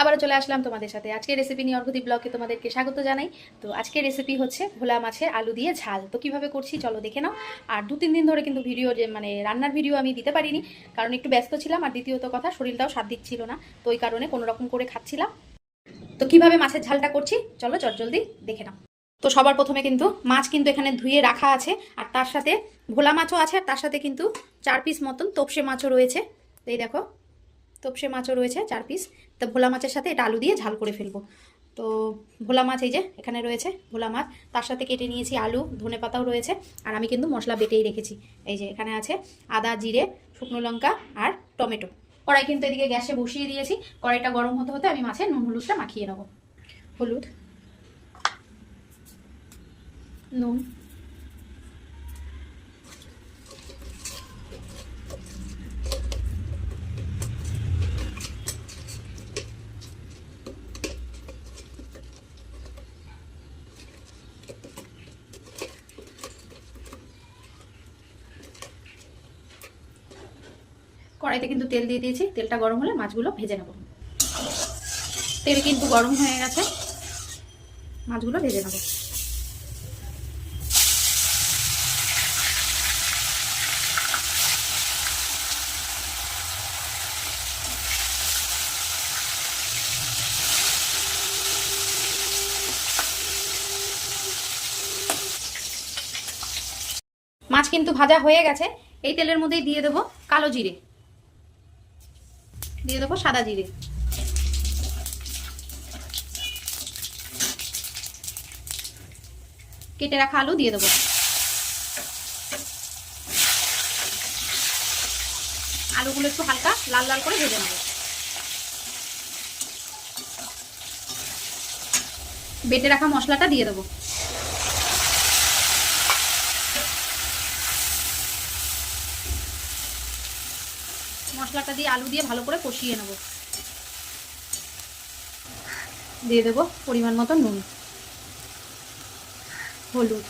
আবারও চলে আসলাম তোমাদের সাথে। আজকের রেসিপি নিয়ে অর্ঘদীপ ব্লগে তোমাদেরকে স্বাগত জানাই। তো আজকের রেসিপি হচ্ছে ভোলা মাছের আলু দিয়ে ঝাল। তো কীভাবে করছি চলো দেখে নাও। আর দু, তিন দিন ধরে কিন্তু ভিডিও যে মানে রান্নার ভিডিও আমি দিতে পারিনি, কারণ একটু ব্যস্ত ছিলাম। আর দ্বিতীয়ত কথা, শরীরটাও সাথ দিচ্ছিল না, তো ওই কারণে কোনো রকম করে খাচ্ছিলাম। তো কীভাবে মাছের ঝালটা করছি? চলো চটজলদি দেখে নাও। তো সবার প্রথমে কিন্তু মাছ কিন্তু এখানে ধুয়ে রাখা আছে, আর তার সাথে ভোলা মাছও আছে, আর তার সাথে কিন্তু চার পিস মতন তোপসে মাছও রয়েছে। এই দেখো তোপসে মাছও রয়েছে চার পিস তো ভোলা মাছের সাথে এটা আলু দিয়ে ঝাল করে ফেলব। তো ভোলা মাছ এই যে এখানে রয়েছে ভোলা মাছ। তার সাথে কেটে নিয়েছি আলু, ধনে পাতাও রয়েছে। আর আমি কিন্তু মশলা বেটেই রেখেছি। এই যে এখানে আছে আদা, জিরে, শুকনো লঙ্কা আর টমেটো। কড়াই কিন্তু এদিকে গ্যাসে বসিয়ে দিয়েছি। কড়াইটা গরম হতে হতে আমি মাছের নুন হলুদটা মাখিয়ে নেব। হলুদ। নুন। কড়াইতে কিন্তু তেল দিয়ে দিয়েছি। তেলটা গরম হলে মাছগুলো ভেজে নেব। তেল কিন্তু গরম হয়ে গেছে। মাছগুলো ভেজে নেব। মাছ কিন্তু ভাজা হয়ে গেছে। এই তেলের মধ্যেই দিয়ে দেবো কালো জিরে। দিয়ে দেবো সাদা জিরে। কেটে রাখা আলু দিয়ে দেবো। আলুগুলো একটু হালকা লাল লাল করে ভেজে নেব। বেটে রাখা মশলাটা দিয়ে দেবো। মশলাটা দিয়ে আলু দিয়ে ভালো করে কষিয়ে নেব। দিয়ে দেবো পরিমাণ মতো নুন হলুদ।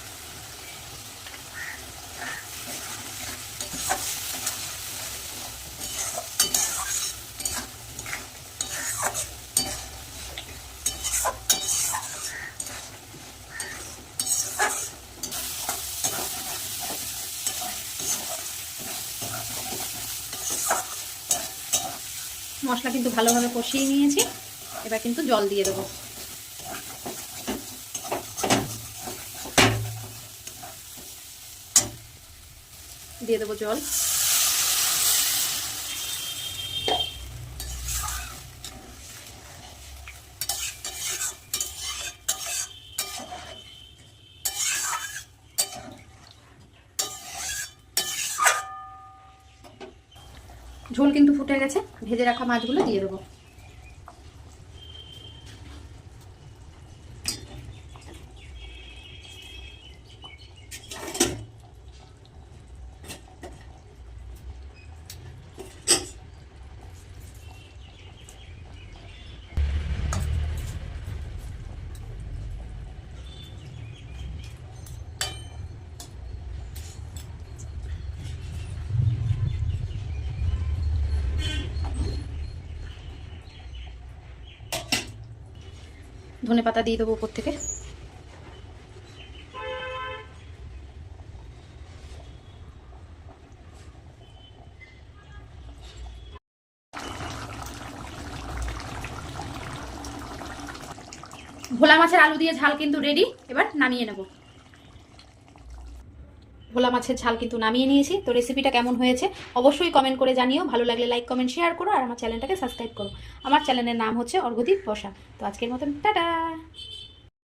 মশলা কিন্তু ভালোভাবে কষিয়ে নিয়েছি। এবার কিন্তু জল দিয়ে দেবো। দিয়ে দেবো জল। ঝোল কিন্তু ফুটে গেছে। ভেজে রাখা মাছগুলো দিয়ে দেবো। ধনে পাতা দিয়ে দেবো উপর থেকে। ভোলা মাছের আলু দিয়ে ঝাল কিন্তু রেডি এবার নামিয়ে নেব। ভোলা মাছের ঝাল কিন্তু নামিয়ে নিয়েছি। তো রেসিপিটা কেমন হয়েছে অবশ্যই কমেন্ট করে জানিও। ভালো লাগলে লাইক কমেন্ট শেয়ার করো আর আমার চ্যানেলটাকে সাবস্ক্রাইব করো। আমার চ্যানেলের নাম হচ্ছে অর্ঘদীপ বসা। তো আজকের মতন, টাটা!